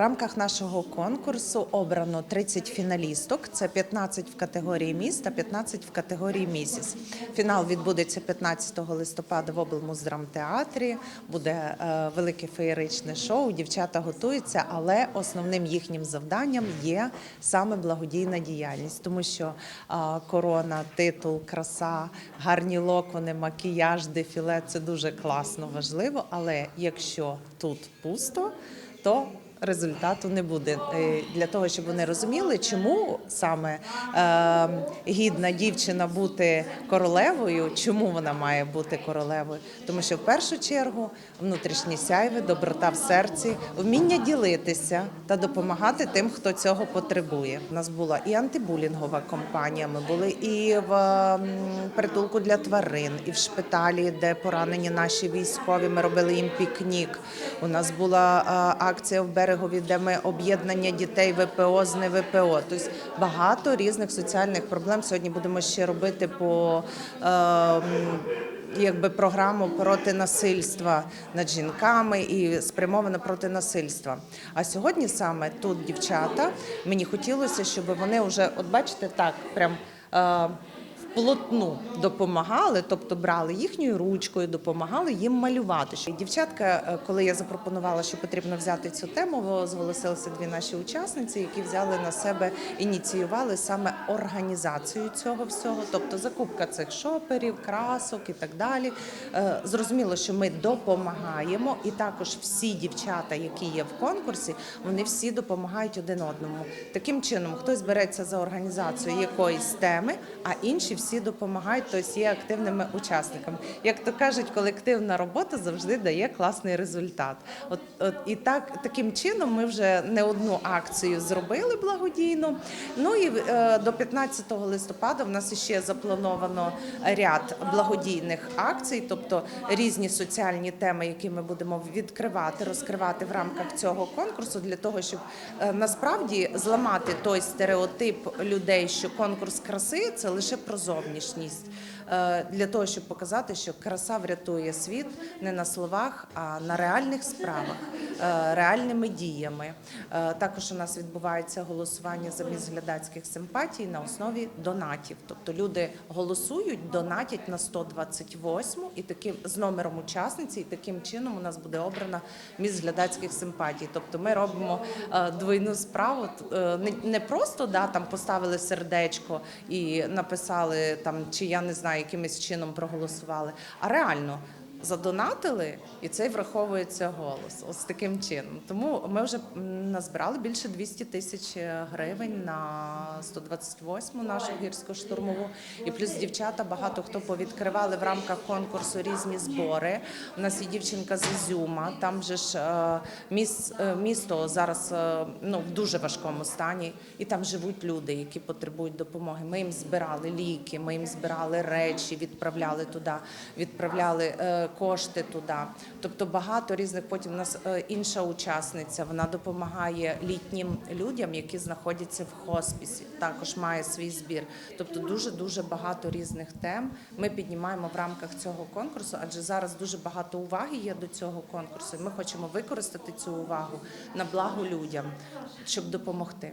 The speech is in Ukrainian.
рамках нашого конкурсу обрано 30 фіналісток. Це 15 в категорії міст та 15 в категорії місіс. Фінал відбудеться 15 листопада в облмуздрамтеатрі. Буде е, велике феєричне шоу. Дівчата готуються, але основним їхнім завданням є саме благодійна діяльність, тому що корона, титул, краса, гарні локони, макіяж, дефіле це дуже класно, важливо. Але якщо тут пусто, то результату не буде Е, для того, щоб вони розуміли, чому саме е, гідна дівчина бути королевою, чому вона має бути королевою. Тому що в першу чергу внутрішні сяйви, доброта в серці, вміння ділитися та допомагати тим, хто цього потребує. У нас була і антибулінгова кампанія. Ми були і в притулку для тварин, і в шпиталі, де поранені наші військові. Ми робили їм пікнік. У нас була е, акція в берегові, де ми об'єднання дітей ВПО з не ВПО. Тобто багато різних соціальних проблем. Сьогодні будемо ще робити по. е, Якби програму проти насильства над жінками і спрямована проти насильства. А сьогодні саме тут дівчата мені хотілося, щоб вони вже, от бачите, так прям. Е, вплотну допомагали, тобто брали їхньою ручкою, допомагали їм малювати. Дівчатка, е, коли я запропонувала, що потрібно взяти цю тему, зголосилися дві наші учасниці, які взяли на себе ініціювали саме організацію цього всього, тобто закупка цих шоперів, красок і так далі. Е, Зрозуміло, що ми допомагаємо, і також всі дівчата, які є в конкурсі, вони всі допомагають один одному. Таким чином, хтось береться за організацію якоїсь теми, а інші всі допомагають, тобто є активними учасниками. Як то кажуть, колективна робота завжди дає класний результат. От, от і так таким чином ми вже не одну акцію зробили благодійну. Ну і е, до 15 листопада в нас ще заплановано ряд благодійних акцій, тобто різні соціальні теми, які ми будемо відкривати, розкривати в рамках цього конкурсу, для того, щоб е, насправді зламати той стереотип людей, що конкурс краси це лише про зовнішність, для того, щоб показати, що краса врятує світ не на словах, а на реальних справах, е, реальними діями. Е, Також у нас відбувається голосування за міст глядацьких симпатій на основі донатів. Тобто люди голосують, донатять на 128 і таким з номером учасниці, і таким чином у нас буде обрана міст глядацьких симпатій. Тобто ми робимо е, двойну справу. Е, не просто да, там поставили сердечко і написали там, чи я не знаю, якимось чином проголосували, а реально. Задонатили, і цей враховується голос. Ось таким чином. Тому ми вже назбирали більше 200 тисяч гривень на 128-му нашу гірську штурмову. І плюс дівчата багато хто повідкривали в рамках конкурсу різні збори. У нас є дівчинка з Ізюма. Там же ж е, міс, е, місто зараз е, ну, в дуже важкому стані, і там живуть люди, які потребують допомоги. Ми їм збирали ліки, ми їм збирали речі, відправляли туди, відправляли кошти туди. Тобто багато різних. Потім у нас е, інша учасниця. Вона допомагає літнім людям, які знаходяться в хоспісі. Також має свій збір. Тобто дуже дуже багато різних тем ми піднімаємо в рамках цього конкурсу, адже зараз дуже багато уваги є до цього конкурсу. Ми хочемо використати цю увагу на благо людям, щоб допомогти.